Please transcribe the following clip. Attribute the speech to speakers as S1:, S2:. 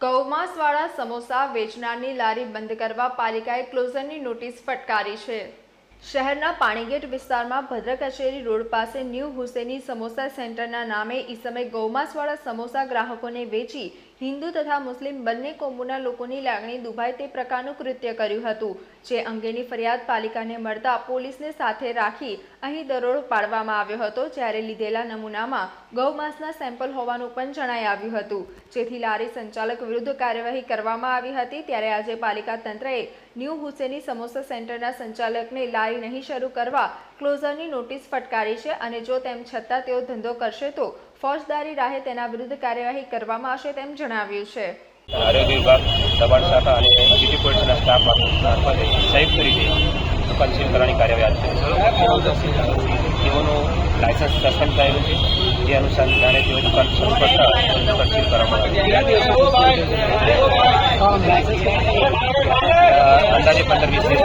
S1: ગૌમાંસવાળા સમોસા વેચનારની લારી બંધ કરવા પાલિકાએ ક્લોઝરની નોટિસ ફટકારી છે. શહેરના પાણીગેટ વિસ્તારમાં ભદ્ર કચેરી રોડ પાસે ન્યૂ હુસેની સમોસા સેન્ટરના નામે ઈસમે ગૌમાંસવાળા સમોસા ગ્રાહકોને વેચી હિન્દુ તથા મુસ્લિમ બંને કોમોના લોકોની લાગણી દુભાય તે પ્રકારનું કૃત્ય કર્યું હતું, જે અંગેની ફરિયાદ પાલિકાને મળતા પોલીસને સાથે રાખી અહીં દરોડો પાડવામાં આવ્યો હતો, જ્યારે લીધેલા નમૂનામાં ગૌમાંસના સેમ્પલ હોવાનું પણ જણાઈ આવ્યું હતું. જેથી લારી સંચાલક વિરુદ્ધ કાર્યવાહી કરવામાં આવી હતી, ત્યારે આજે પાલિકા તંત્રએ ન્યૂ હુસેની સમોસા સેન્ટરના સંચાલકને લારી નહીં શરૂ કરવા ક્લોઝરની નોટિસ ફટકારી છે અને જો તેમ છતાં તેઓ ધંધો કરશે તો ફોજદારી રાહે તેના વિરુદ્ધ કાર્યવાહી કરવામાં આવશે તેમ જણાવ્યું છે.
S2: આરોગ્ય વિભાગ, દબાણ શાખા અને સિટી પોલીસના સ્ટાફ સંયુક્ત રીતે દુકાન કરવાની કાર્યવાહી તેઓનું લાયસન્સ સસ્પેન્ડ થયેલું છે. જે અનુસંધાને તેઓ દુકાન શરૂ કરતા દુકાન કરવામાં અંદાજે પંદર વીસ દિવસ